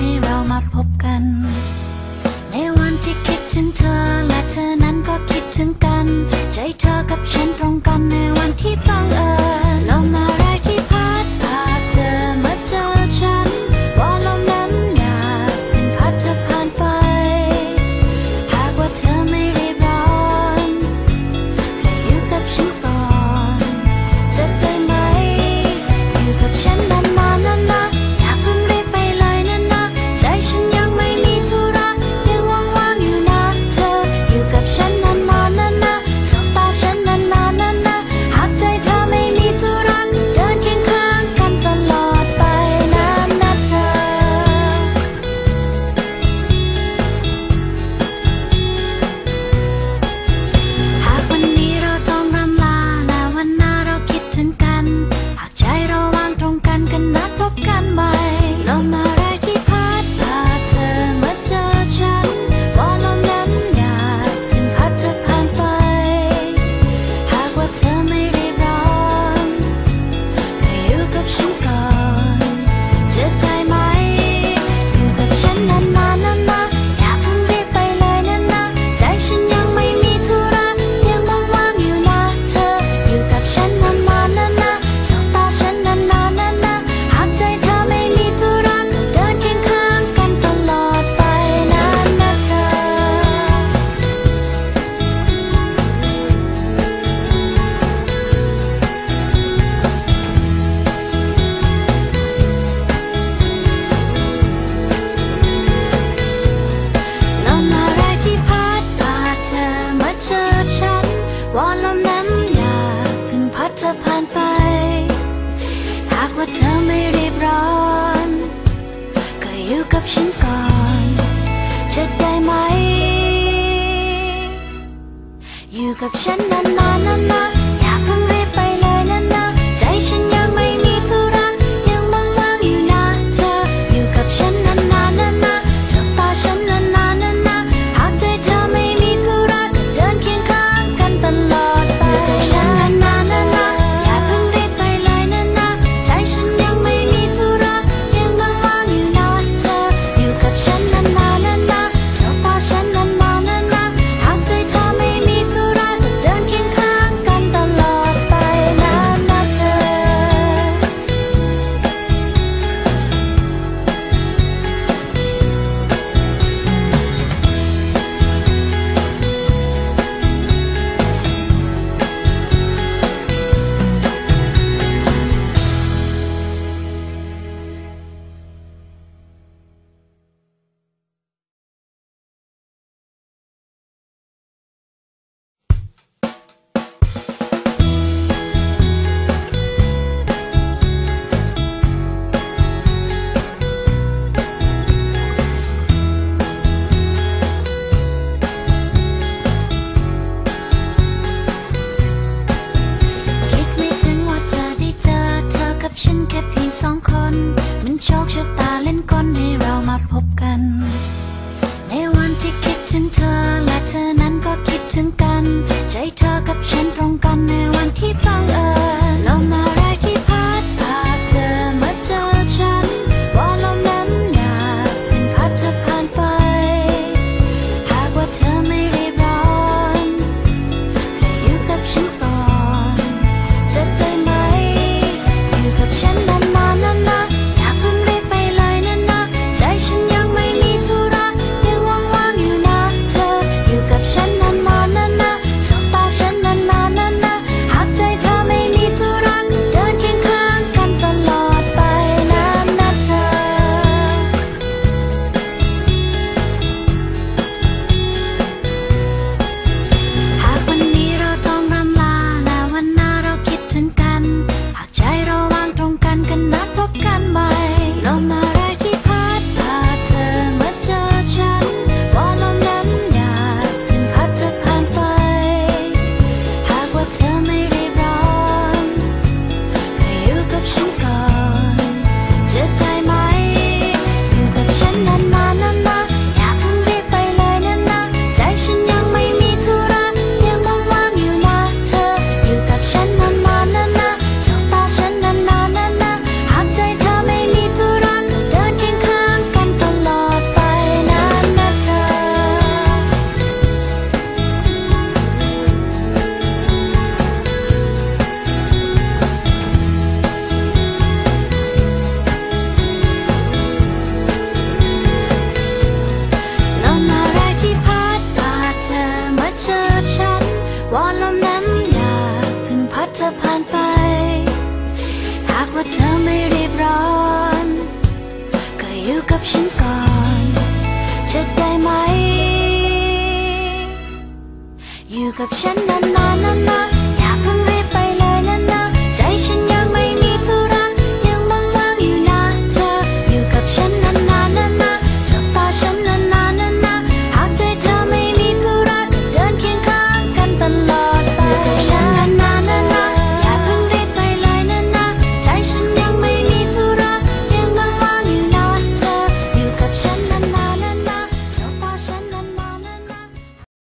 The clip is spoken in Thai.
ให้เรามาพบกัน ในวันที่คิดถึงเธอ และเธอนั้นก็คิดถึงกัน ใจเธอกับฉันตรงกันในวันที่บังเอิญ ฉันก่อนจะได้ไหม อยู่กับฉันนั้น แค่พี่สองคน มันโชคชะตาเล่นกลให้เรามาพบกัน ในวันที่คิดถึงเธอและเธอนั้นก็คิดถึงกัน ใจเธอกับฉันตรงกันในวันที่พับฉันก่อน จะได้ไหม อยู่กับฉันนะ